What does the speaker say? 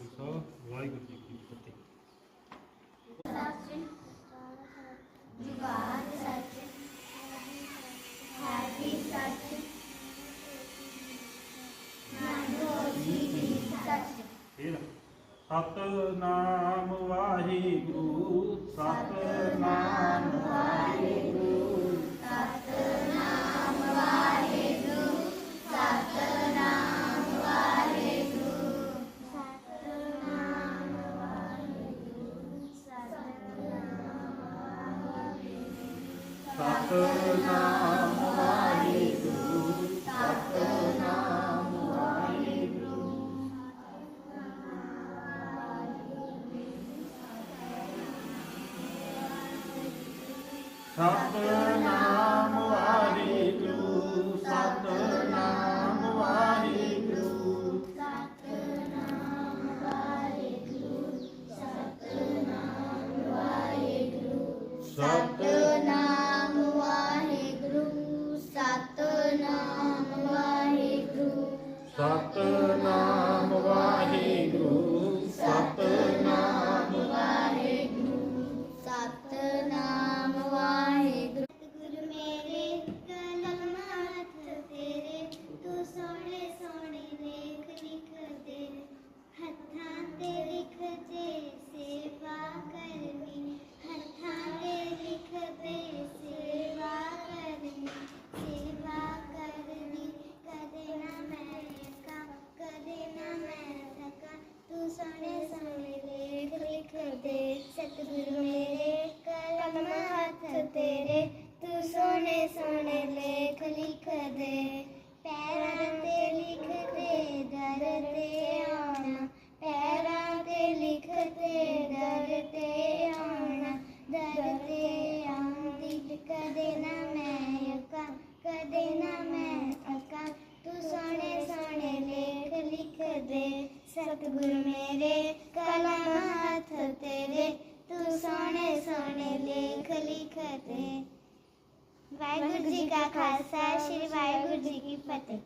ਖਾਲਸਾ ਵਾਹਿਗੁਰੂ ਜੀ ਕੀ ਫਤਿਹ। ਜੁਗਾਦ ਸੱਚ ਹੈ ਵੀ ਸੱਚ ਨਾਨਕ ਜੀ ਵੀ ਸੱਚ ਫੇਰ Satnam Waheguru Satnam Satnam Vaheguru, Satnam Satnam Satnam Satnam ਸਤਿਗੁਰੂ ਮੇਰੇ ਕਲਮ ਹੱਥ ਤੇਰੇ ਤੂੰ ਸੋਹਣੇ ਸੋਹਣੇ ਲੇਖ ਲਿਖ ਦੇ ਪੈਰਾਂ ਤੇ ਲਿਖ ਦੇ ਦਰ ਤੇ ਆਉਣਾ ਪੈਰਾਂ ਤੇ ਲਿਖ ਦੇ ਦਰ ਤੇ ਆਉਣਾ ਦਰ ਤੇ ਆਉਂਦੀ ਕਦੇ ਨਾ ਮੈਂ ਅਕਾਂ ਕਦੇ ਨਾ ਮੈਂ ਅਕਾਂ ਤੂੰ ਸੋਹਣੇ ਸੋਹਣੇ ਲੇਖ ਲਿਖ ਦੇ ਸਤਿਗੁਰ ਮੇਰੇ ਕਲਮ ਹੱਥ ਤੇਰੇ। ਤੂੰ ਸੋਹਣੇ ਸੋਹਣੇ ਲੇਖ ਲਿਖ ਵਾਹਿਗੁਰੂ ਜੀ ਕਾ ਖਾਲਸਾ ਸ੍ਰੀ ਵਾਹਿਗੁਰੂ ਜੀ ਕੀ ਫਤਿਹ।